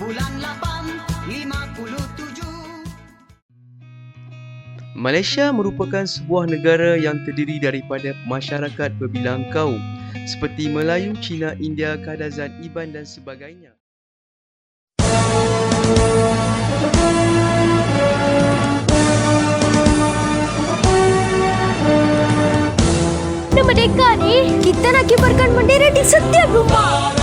Bulan 8 Malaysia merupakan sebuah negara yang terdiri daripada masyarakat berbilang kaum seperti Melayu, Cina, India, Kadazan, Iban dan sebagainya. Nama dekat ni, kita nak kibarkan bendera di setiap rumah.